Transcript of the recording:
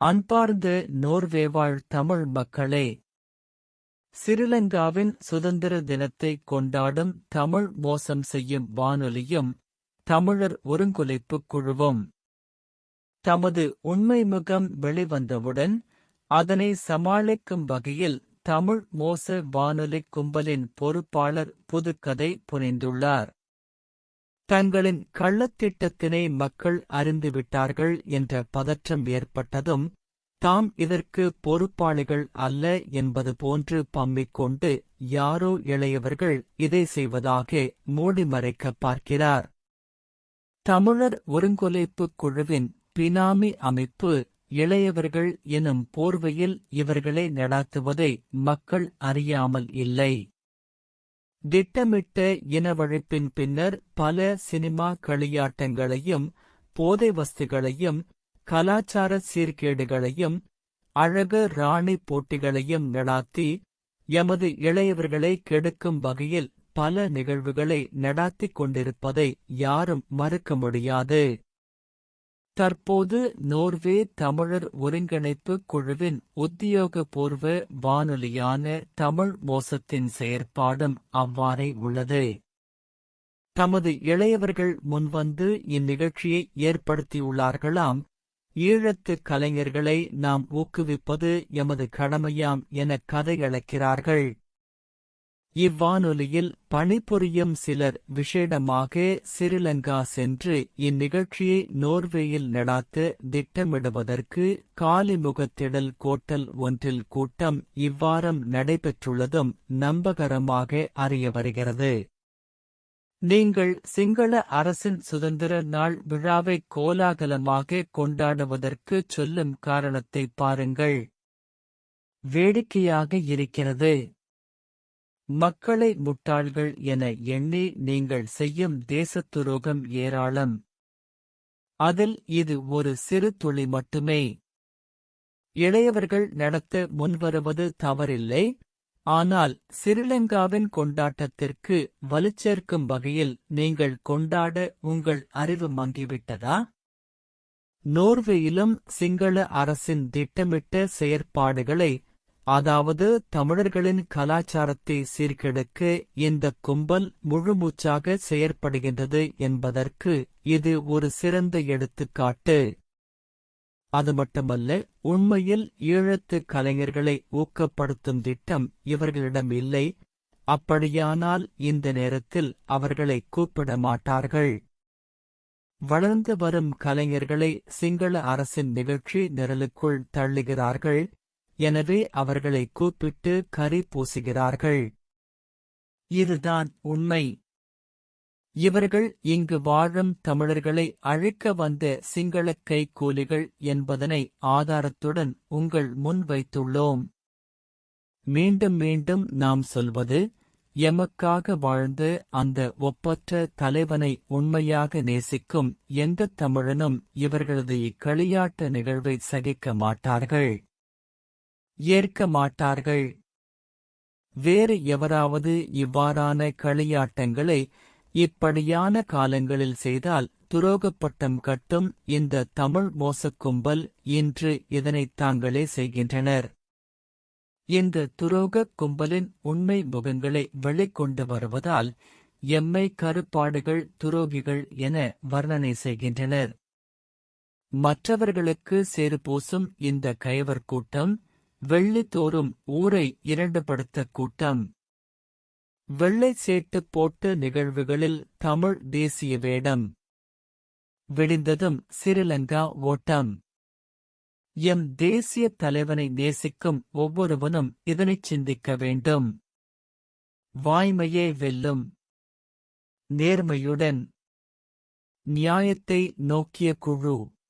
அன்பார்ந்த நோர்வேவாழ் தமிழ் மக்களே சிறிலங்காவின் சுதந்திர தினத்தை கொண்டாடும் தமிழ் மோசம் செய்யும் வானொலியும் தமிழர் ஒருங்குலைப்புக் குழுவும் தமது உண்மை முகம் வெளிவந்தவுடன் அதனை சமாளிக்கும் வகையில் தமிழ் மோச வானொலி கும்பலின் பொறுப்பாளர் புதுக்கதை புரிந்துள்ளார் தங்களின் கள்ளத்திட்டத்தினை மக்கள் அறிந்துவிட்டார்கள் என்ற பதற்றம் ஏற்பட்டதும் தாம் இதற்கு பொறுப்பாளிகள் அல்ல என்பது போன்று பம்மிக் கொண்டு யாரோ இளையவர்கள் இதை செய்வதாக மூடிமறைக்க பார்க்கிறார். தமிழர் ஒருங்கொலைப்புக் குழுவின் பினாமி அமைப்பு இளையவர்கள் எனும் போர்வையில் இவர்களை நடாத்துவதை மக்கள் அறியாமல் இல்லை. திட்டமிட்ட இனவழிப்பின் பின்னர் பல சினிமா களியாட்டங்களையும் போதை வஸ்துகளையும் கலாச்சார சீர்கேடுகளையும் அழகு ராணி போட்டிகளையும் நடாத்தி எமது இளையவர்களை கெடுக்கும் வகையில் பல நிகழ்வுகளை நடாத்திக் கொண்டிருப்பதை யாரும் மறுக்க முடியாது. தற்போது நோர்வே தமிழர் ஒருங்கிணைப்பு குழுவின் உத்தியோகபூர்வ வானொலியான தமிழ் மோசத்தின் செயற்பாடும் அவ்வாறே உள்ளது. தமது இளையவர்கள் முன்வந்து இந்நிகழ்ச்சியை ஏற்படுத்தியுள்ளார்களாம். ஈழத்து கலைஞர்களை நாம் ஊக்குவிப்பது எமது கடமையாம் என கதையளக்கிறார்கள். இவ்வானொலியில் பணிபுரியும் சிலர் விஷேடமாக சிறிலங்கா சென்று இந்நிகழ்ச்சியை நோர்வேயில் நடாத்த திட்டமிடுவதற்கு காலிமுகத்திடல் கோட்டல் ஒன்றில் கூட்டம் இவ்வாரம் நடைபெற்றுள்ளதும் நம்பகரமாக அறிய வருகிறது. நீங்கள் சிங்கள அரசின் சுதந்திர நாள் விழாவை கோலாகலமாக கொண்டாடுவதற்கு சொல்லும் காரணத்தை பாருங்கள். வேடிக்கையாக இருக்கிறது. மக்களை முட்டாள்கள் என எண்ணி நீங்கள் செய்யும் தேசத்துரோகம் ஏராளம். அதில் இது ஒரு சிறு துளி மட்டுமே. இளையவர்கள் நடத்த முன்வருவது தவறில்லை. ஆனால் சிறிலங்காவின் கொண்டாட்டத்திற்கு வலுச்சேர்க்கும் வகையில் நீங்கள் கொண்டாட உங்கள் அறிவு மங்கிவிட்டதா? நோர்வேயிலும் சிங்கள அரசின் திட்டமிட்ட செயற்பாடுகளை அதாவது தமிழர்களின் கலாச்சாரத்தை சீர்கெடுக்க இந்த கும்பல் முழுமூச்சாக செயற்படுகின்றது என்பதற்கு இது ஒரு சிறந்த எடுத்துக்காட்டு. அது மட்டுமல்ல உண்மையில் ஈழத்து கலைஞர்களை ஊக்கப்படுத்தும் திட்டம் இவர்களிடம் இல்லை. அப்படியானால் இந்த நேரத்தில் அவர்களை கூப்பிட மாட்டார்கள். வளர்ந்து வரும் கலைஞர்களை சிங்கள அரசின் நிகழ்ச்சி நிரலுக்குள் தள்ளுகிறார்கள். எனவே அவர்களை கூப்பிட்டு கரி பூசுகிறார்கள். இதுதான் உண்மை. இவர்கள் இங்கு வாழும் தமிழர்களை அழிக்க வந்த சிங்கள கைக்கூலிகள் என்பதனை ஆதாரத்துடன் உங்கள் முன் வைத்துள்ளோம். மீண்டும் மீண்டும் நாம் சொல்வது எமக்காக வாழ்ந்து அந்த ஒப்பற்ற தலைவனை உண்மையாக நேசிக்கும் எந்த தமிழனும் இவர்களது இக்களியாட்ட நிகழ்வை சகிக்க மாட்டார்கள். ஏற்க மாட்டார்கள். வேறு எவராவது இவ்வாறான களியாட்டங்களை இப்படியான காலங்களில் செய்தால் துரோகப்பட்டம் கட்டும் இந்த தமிழ் மோசக் கும்பல் இன்று இதனைத் தாங்களே செய்கின்றனர். இந்த துரோகக் கும்பலின் உண்மை முகங்களை வெளிக்கொண்டு வருவதால் எம்மை கருப்பாடுகள் துரோகிகள் என வர்ணனை செய்கின்றனர். மற்றவர்களுக்கு சேறு பூசும் இந்த கைவர் கூட்டம் வெள்ளித்தோறும் ஊரை இரண்டுபடுத்த கூட்டம். வெள்ளை சேட்டு போட்டு நிகழ்வுகளில் தமிழ் தேசிய வேடம். விடிந்ததும் சிறிலங்கா ஓட்டம். எம் தேசிய தலைவனை நேசிக்கும் ஒவ்வொருவனும் இதனைச் சிந்திக்க வேண்டும். வாய்மையே வெல்லும். நேர்மையுடன். நியாயத்தை நோக்கிய குழு.